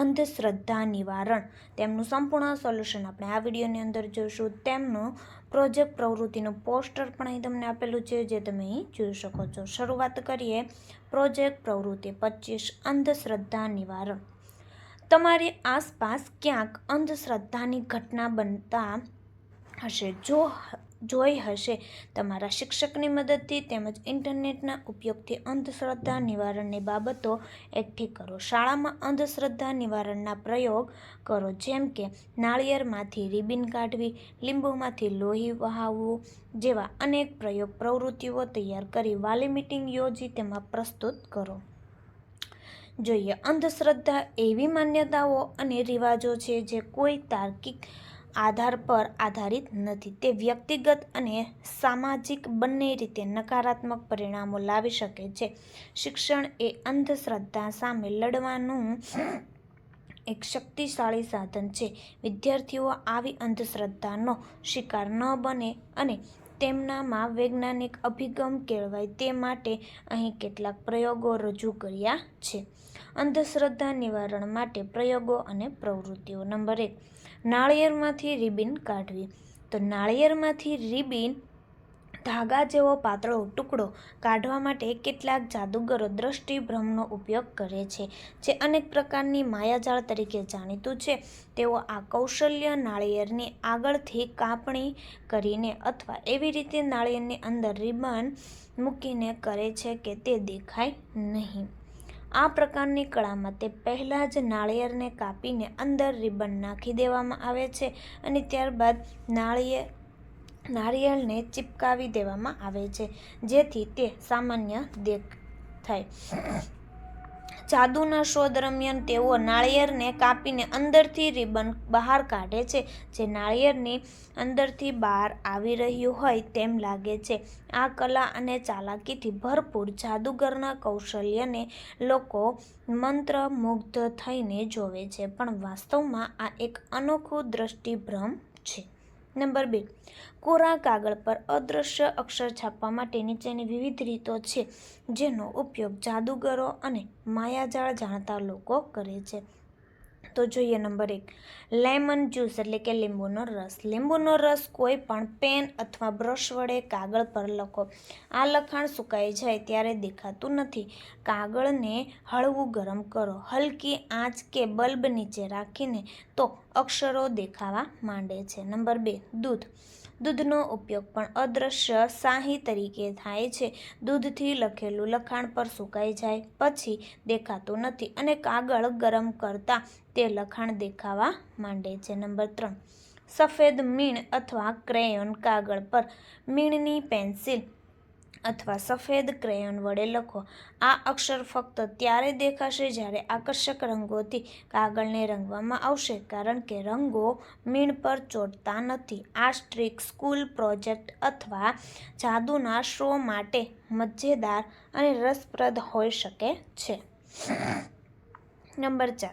અંધશ્રદ્ધા નિવારણ. તેમનું સંપૂર્ણ સોલ્યુશન આપણે આ વિડીયોની અંદર જોઈશું. તેમનું પ્રોજેક્ટ પ્રવૃત્તિનું પોસ્ટર પણ અહીં તમને આપેલું છે, જે તમે અહીં જોઈ શકો છો. શરૂઆત કરીએ પ્રોજેક્ટ પ્રવૃત્તિ પચીસ, અંધશ્રદ્ધા નિવારણ. તમારી આસપાસ ક્યાંક અંધશ્રદ્ધાની ઘટના બનતા હશે. જો જોઈ હશે. તમારા શિક્ષકની મદદથી તેમજ ઇન્ટરનેટના ઉપયોગથી અંધશ્રદ્ધા નિવારણની બાબતો એકઠી કરો. શાળામાં અંધશ્રદ્ધા નિવારણના પ્રયોગ કરો, જેમ કે નાળિયેરમાંથી રિબિન કાઢવી, લીંબુમાંથી લોહી વહાવવું જેવા અનેક પ્રયોગ પ્રવૃત્તિઓ તૈયાર કરી વાલી મિટિંગ યોજી તેમાં પ્રસ્તુત કરો. જોઈએ, અંધશ્રદ્ધા એવી માન્યતાઓ અને રિવાજો છે જે કોઈ તાર્કિક આધાર પર આધારિત નથી. તે વ્યક્તિગત અને સામાજિક બંને રીતે નકારાત્મક પરિણામો લાવી શકે છે. શિક્ષણ એ અંધશ્રદ્ધા સામે લડવાનું એક શક્તિશાળી સાધન છે. વિદ્યાર્થીઓ આવી અંધશ્રદ્ધાનો શિકાર ન બને અને તેમનામાં વૈજ્ઞાનિક અભિગમ કેળવાય તે માટે અહીં કેટલાક પ્રયોગો રજૂ કર્યા છે. અંધશ્રદ્ધા નિવારણ માટે પ્રયોગો અને પ્રવૃત્તિઓ. નંબર એક, નાળિયેરમાંથી રિબિન કાઢવી. તો નાળિયેરમાંથી રિબિન ધાગા જેવો પાતળો ટુકડો કાઢવા માટે કેટલાક જાદુગરો દ્રષ્ટિભ્રમનો ઉપયોગ કરે છે, જે અનેક પ્રકારની માયાજાળ તરીકે જાણીતું છે. તેઓ આ કૌશલ્ય નાળિયેરની આગળથી કાપણી કરીને અથવા એવી રીતે નાળિયેરની અંદર રિબન મૂકીને કરે છે કે તે દેખાય નહીં. આ પ્રકારની કળામાં તે પહેલાં જ નાળિયેરને કાપીને અંદર રિબન નાખી દેવામાં આવે છે અને ત્યારબાદ નાળિયેર નાળિયેરને ચિપકાવી દેવામાં આવે છે, જેથી તે સામાન્ય દેખાય. જાદુના શો દરમિયાન તેઓ નાળિયેરને કાપીને અંદરથી રિબન બહાર કાઢે છે. જે નાળિયેરની અંદરથી બહાર આવી રહ્યું હોય તેમ લાગે છે. આ કલા અને ચાલાકીથી ભરપૂર જાદુગરના કૌશલ્યને લોકો મંત્રમુગ્ધ થઈને જોવે છે. પણ વાસ્તવમાં આ એક અનોખો દ્રષ્ટિભ્રમ છે. નંબર બે. કોરા કાગળ પર અદૃશ્ય અક્ષર છાપવા માટે નીચેની વિવિધ રીતો છે, જેનો ઉપયોગ જાદુગરો અને માયાજાળ જાણતા લોકો કરે છે. તો જોઈએ નંબર એક. લેમન જ્યુસ એટલે કે લીંબુનો રસ. લીંબુનો રસ કોઈ પણ પેન અથવા બ્રશ વડે કાગળ પર લખો. આ લખાણ સુકાઈ જાય ત્યારે દેખાતું નથી. કાગળને હળવું ગરમ કરો. હલકી આંચ કે બલ્બ નીચે રાખીને તો અક્ષરો દેખાવા માંડે છે. નંબર બે, દૂધ. દૂધનો ઉપયોગ પણ અદૃશ્ય શાહી તરીકે થાય છે. દૂધથી લખેલું લખાણ પર સુકાઈ જાય પછી દેખાતું નથી અને કાગળ ગરમ કરતાં તે લખાણ દેખાવા માંડે છે. નંબર ત્રણ, સફેદ મીણ અથવા ક્રેયોન કાગળ પર મીણની પેન્સિલ અથવા સફેદ ક્રેયોન વડે લખો. આ અક્ષર ફક્ત ત્યારે દેખાશે જ્યારે આકર્ષક રંગોથી કાગળને રંગવામાં આવશે, કારણ કે રંગો મીણ પર ચોંટતા નથી. આ સ્ટ્રીક સ્કૂલ, પ્રોજેક્ટ અથવા જાદુના શો માટે મજેદાર અને રસપ્રદ હોઈ શકે છે. નંબર ચાર.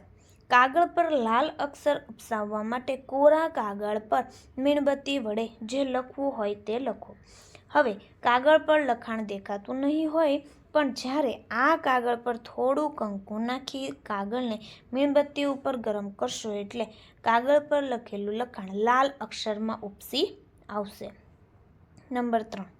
કાગળ પર લાલ અક્ષર ઉપસાવવા માટે કોરા કાગળ પર મીણબત્તી વડે જે લખવું હોય તે લખો. હવે કાગળ પર લખાણ દેખાતું નહીં હોય, પણ જ્યારે આ કાગળ પર થોડું કંકુ નાખી કાગળને મીણબત્તી ઉપર ગરમ કરશો એટલે કાગળ પર લખેલું લખાણ લાલ અક્ષરમાં ઉપસી આવશે. નંબર ત્રણ.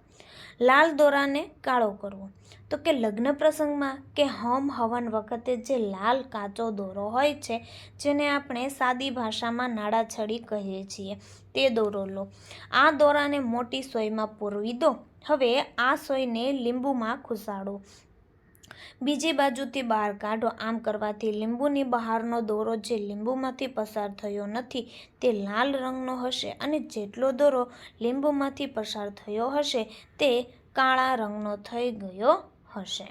લાલ દોરાને કાળો કરવો. તો કે લગ્ન પ્રસંગમાં કે હોમ હવન વખતે જે લાલ કાચો દોરો હોય છે, જેને આપણે સાદી ભાષામાં નાડાછડી કહીએ છીએ, તે દોરો લો. આ દોરાને મોટી સોયમાં પૂરવી દો. હવે આ સોયને લીંબુમાં ખુસાડો બીજી બાજુથી બહાર કાઢો. આમ કરવાથી લીંબુની બહારનો દોરો જે લીંબુમાંથી પસાર થયો નથી તે લાલ રંગનો હશે અને જેટલો દોરો લીંબુમાંથી પસાર થયો હશે તે કાળા રંગનો થઈ ગયો હશે.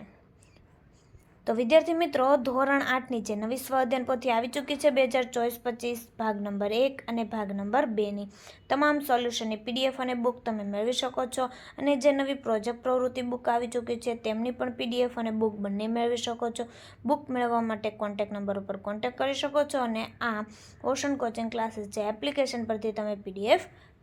તો વિદ્યાર્થી મિત્રો, ધોરણ આઠની જે નવી સ્વ અધ્યયન પોથી આવી ચૂકી છે બે હજાર ચોવીસ પચીસ, ભાગ નંબર એક અને ભાગ નંબર બેની તમામ સોલ્યુશનની પીડીએફ અને બુક તમે મેળવી શકો છો અને જે નવી પ્રોજેક્ટ પ્રવૃત્તિ બુક આવી ચૂકી છે તેમની પણ પીડીએફ અને બુક બંને મેળવી શકો છો. બુક મેળવવા માટે કોન્ટેક્ટ નંબર ઉપર કોન્ટેક્ટ કરી શકો છો અને આ ઓશન કોચિંગ ક્લાસીસ જે એપ્લિકેશન પરથી તમે પીડીએફ